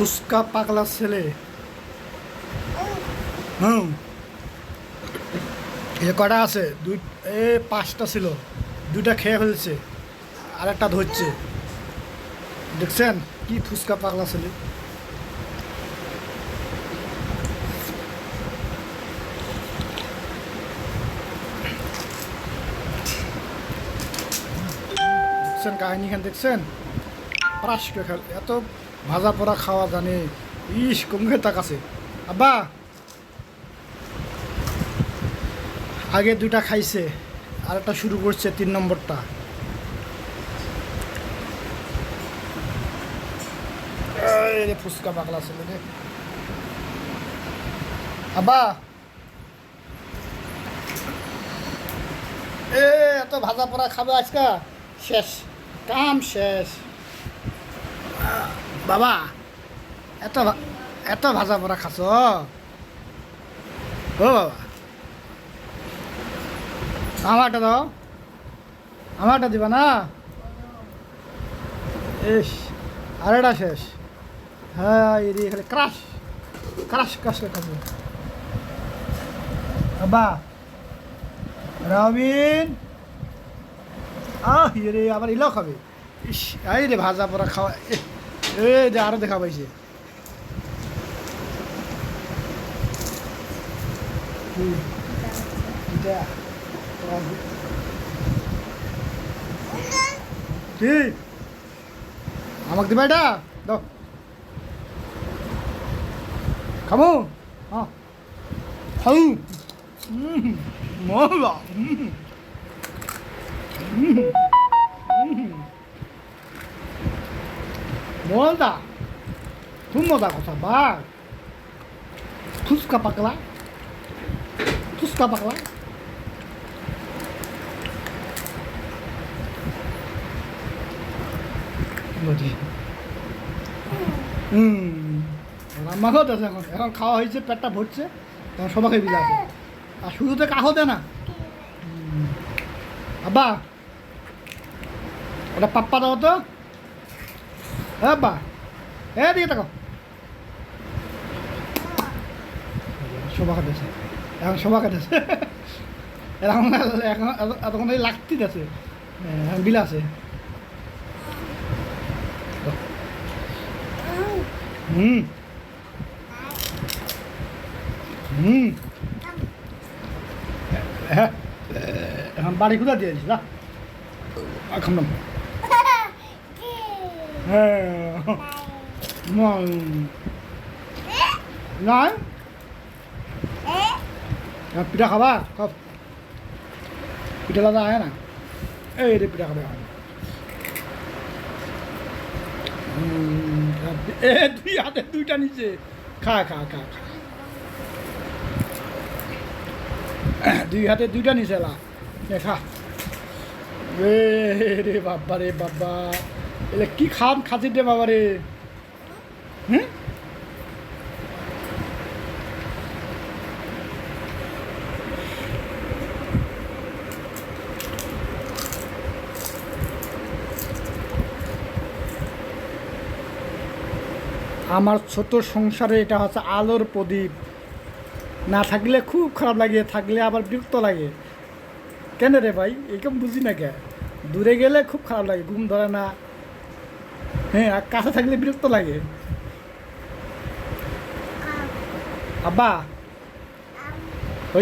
ফুচকা পাগলা ছেলে। হুম। এ কটা আছে? দুই, এ পাঁচটা ছিল। দুইটা খেয়ে ফেলছে। আর একটা ধরছে। দেখছেন? কি ফুচকা পাগলা ছেলে। দেখছেন কাহিনীখান দেখছেন? প্রাস খেল। এত ভাজা পোড়া খাওয়া জানে। ইস কমে তাকাছে আব্বা! আগে দুটা খাইছে আর একটা শুরু করছে তিন নম্বরটা। ফুচকা পাগলা ছেলে রে। আব্বা! এ, এত ভাজা পোড়া খাবে আজকা? শেষ। কাম শেষ। বাবা, এত এত ভাজা পোড়া খাস ও বাবা। আমারটা দাও। আমারটা দিবা না? ইস, আর এটা শেষ। হ্যাঁ এরি খালি ক্রাশ ক্রাশ ক্রাশ করে খাব বাবা, রবিন। আহ রে, আবার ইলাও খাবে। ইস এই রে, ভাজা পোড়া খাওয়া এ- যে আরও দেখা পাইছে। কি? আমাকে দিবা এটা? দাও। খাব হ্যাঁ হুম মজা হুম মজা খুব মজা কথা বা ফুচকা পাকলা ফুচকা পাকলা। হুম, রান্নাঘর আছে এখন। এখন খাওয়া হয়েছে, পেটটা ভরছে তখন সবাই বিলে আছে। আর শুরুতে কাহো দে না। আব্বা ওটা পাপ্পা দাও তো। আব্বা এ দিকে তাকো শোভা কাটেছে এখন শোভা কাটেছে এখন এখন এতক্ষণ লাগতি আছে বিল আছে হুম হুম হ্যাঁ এখন বাড়ি কোথা দিয়ে দিস না এখন না হ্যাঁ। পিঠা খাবা? খাও পিঠা লাগা আয় না? এই রে পিঠা খাবে। এ, দুই হাতে দুইটা নিচে। খা খা খা খা। দুই হাতে দুইটা নিচে লা। খা। রে বাবা রে বাবা। এলে কি খান খাচ্ছি রে বাবা রে হুম? আমার ছোট সংসারে এটা হচ্ছে আলোর প্রদীপ। না থাকলে খুব খারাপ লাগে, থাকলে আবার বিরক্ত লাগে। কেন রে ভাই? এরকম বুঝি না কে? দূরে গেলে খুব খারাপ লাগে, ঘুম ধরে না। হ্যাঁ আর কাছে থাকলে বিরক্ত লাগে। আব্বা।